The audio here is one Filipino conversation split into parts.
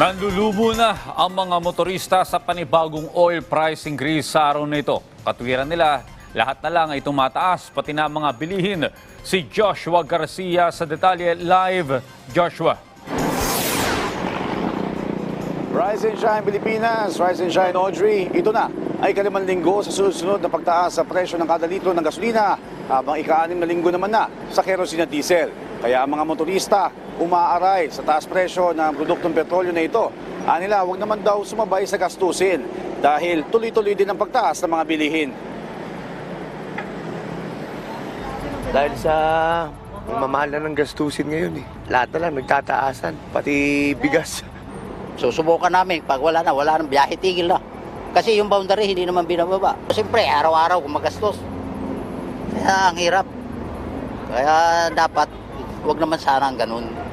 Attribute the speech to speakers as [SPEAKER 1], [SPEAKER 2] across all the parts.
[SPEAKER 1] Nanlulubo na ang mga motorista sa panibagong oil price increase sa araw na ito. Katwiran nila, lahat na lang ay tumataas, pati na mga bilihin. Si Joshua Garcia sa detalye live. Joshua.
[SPEAKER 2] Rise and Shine Pilipinas, Rise and Shine Audrey. Ito na ay kalimang linggo sa susunod na pagtaas sa presyo ng kada litro ng gasolina habang ika-anim na linggo naman na sa kerosene at diesel. Kaya ang mga motorista umaaray sa taas presyo ng produktong petrolyo na ito. Anila, wag naman daw sumabay sa gastusin dahil tuloy-tuloy din ang pagtaas ng mga bilihin.
[SPEAKER 3] Dahil sa mamahal na ng gastusin ngayon eh. Lahat na lang nagtataasan, pati bigas.
[SPEAKER 4] Susubukan namin. Pag wala na, wala nang biyahe, tigil na. Kasi yung boundary, hindi naman binababa. Siyempre, araw-araw gumagastos. Kaya ang hirap. Kaya dapat, wag naman sana ang ganun.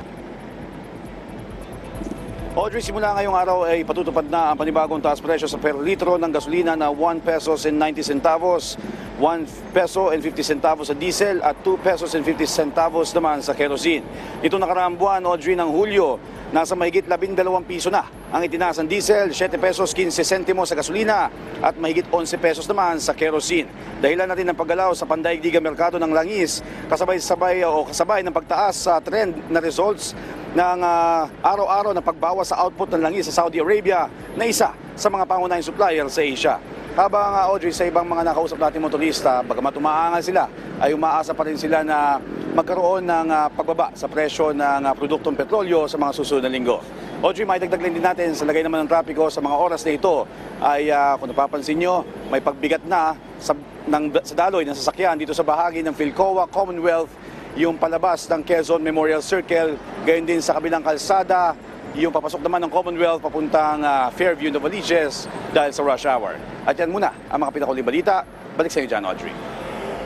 [SPEAKER 2] Audrey, simula ngayong araw ay patutupad na ang panibagong taas presyo sa per litro ng gasolina na 1 pesos and 90 centavos, 1 peso and 50 centavos sa diesel at 2 pesos and 50 centavos naman sa kerosene. Ito nakaraang buwan, Audrey, ng Hulyo, nasa mahigit 12 piso na ang itinaas ng diesel, 7 pesos 15 sentimo sa gasolina at mahigit 11 pesos naman sa kerosene. Dahilan natin ng paggalaw sa pandaigdigang merkado ng langis, kasabay-sabay o kasabay ng pagtaas sa trend na results ng ah, araw-araw na pagbawas sa output ng langis sa Saudi Arabia na isa sa mga pangunahing supplier sa Asia. Habang uh, Audrey, sa ibang mga nakausap natin motorista, bagamat umaangal sila, ay umaasa pa rin sila na magkaroon ng ah, pagbaba sa presyo ng ah, produktong petrolyo sa mga susunod na linggo. Audrey, may dagdag din natin sa lagay naman ng trapiko sa mga oras na ito ay ah, kung napapansin nyo, may pagbigat na sa, ng, sa daloy ng sasakyan dito sa bahagi ng Philcoa Commonwealth yung palabas ng Quezon Memorial Circle, gayon din sa kabilang kalsada, yung papasok naman ng Commonwealth papuntang ah, Fairview, Novaliches dahil sa rush hour. At yan muna ang mga pinakauli balita. Balik sa iyo dyan, Audrey.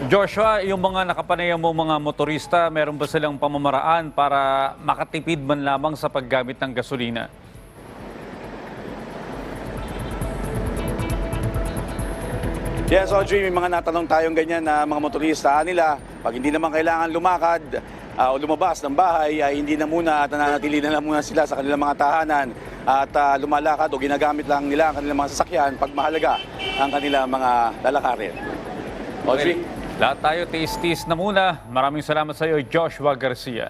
[SPEAKER 1] Joshua, yung mga nakapanayam mo mga motorista, meron ba silang pamamaraan para makatipid man lamang sa paggamit ng gasolina?
[SPEAKER 2] Yes, Audrey, may mga natanong tayong ganyan na mga motorista nila. Pag hindi naman kailangan lumakad ah, o lumabas ng bahay, ay hindi na muna at nananatili na lang muna sila sa kanilang mga tahanan at ah, lumalakad o ginagamit lang nila ang kanilang mga sasakyan pag mahalaga ang kanilang mga lalakarin. Audrey?
[SPEAKER 1] Lahat tayo tiis-tiis na muna. Maraming salamat sa iyo, Joshua Garcia.